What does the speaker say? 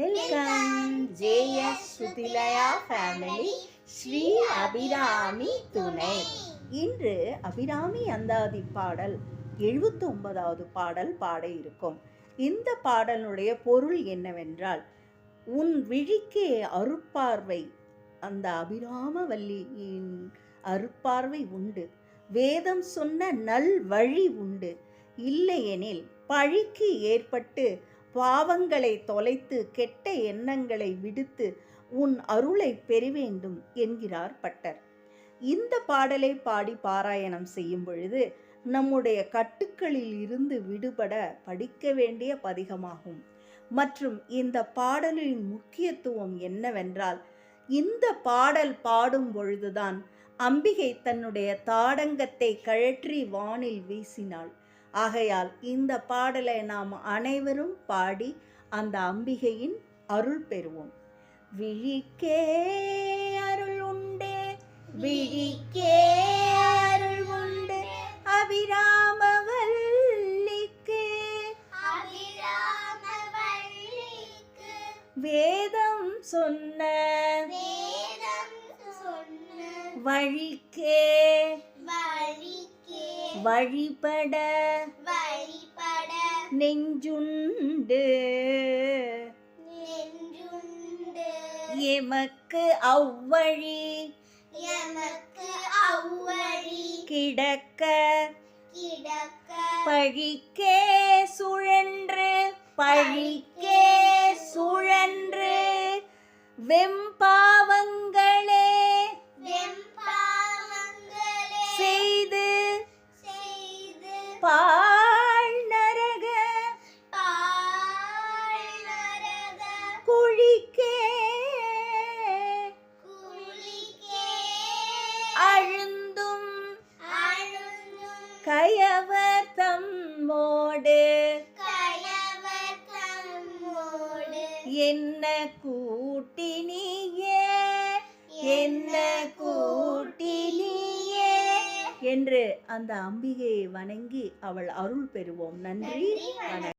Welcome JS Sudhilaya family Sri Abirami துணை இன்று அபிராமி அந்தாதி பாடல் எழுபத்தி ஒன்பதாவது பாடல் பாட இருக்கும். இந்த பாடலுடைய பொருள் என்னவென்றால் உன் விழிக்கே அருட்பார்வை அந்த அபிராமவல்லியின் அருட்பார்வை உண்டு. வேதம் சொன்ன நல் வழி உண்டு. இல்லையெனில் பழிக்கு ஏற்பட்டு பாவங்களை தொலைத்து கெட்ட எண்ணங்களை விடுத்து உன் அருளை பெறுவேண்டும் என்கிறார் பட்டர். இந்த பாடலை பாடி பாராயணம் செய்யும் பொழுது நம்முடைய கட்டுக்களில் இருந்து விடுபட படிக்க வேண்டிய பதிகமாகும். மற்றும் இந்த பாடலின் முக்கியத்துவம் என்னவென்றால் இந்த பாடல் பாடும் பொழுதுதான் அம்பிகை தன்னுடைய தாடங்கத்தை கழற்றி வானில் வீசினாள். ஆகையால் இந்த பாடலை நாம் அனைவரும் பாடி அந்த அம்பிகையின் அருள் பெறுவோம். விழிக்கே அருள் உண்டு. விழிக்கே அருள் உண்டு. அபிராமவல்லிக்கு. அபிராமவல்லிக்கு. வேதம் சொன்ன. வழிக்கே வழிபட வழிபட நெஞ்சுண்டு. நெஞ்சுண்டு. எமக்கு அவ்வழி எமக்கு அவ்வழி கிடக்க. கிடக்க. பழிக்கே சுழன்று. பழிக்கே சுழன்று. வெம்பாவங்களே அழுந்தும் கயவர் தம்மோடு என்ன கூட்டினியே? என்ன கூட்டினியே? என்று அந்த அம்பிகையை வணங்கி அவள் அருள் பெறுவோம். நன்றி வணக்கம்.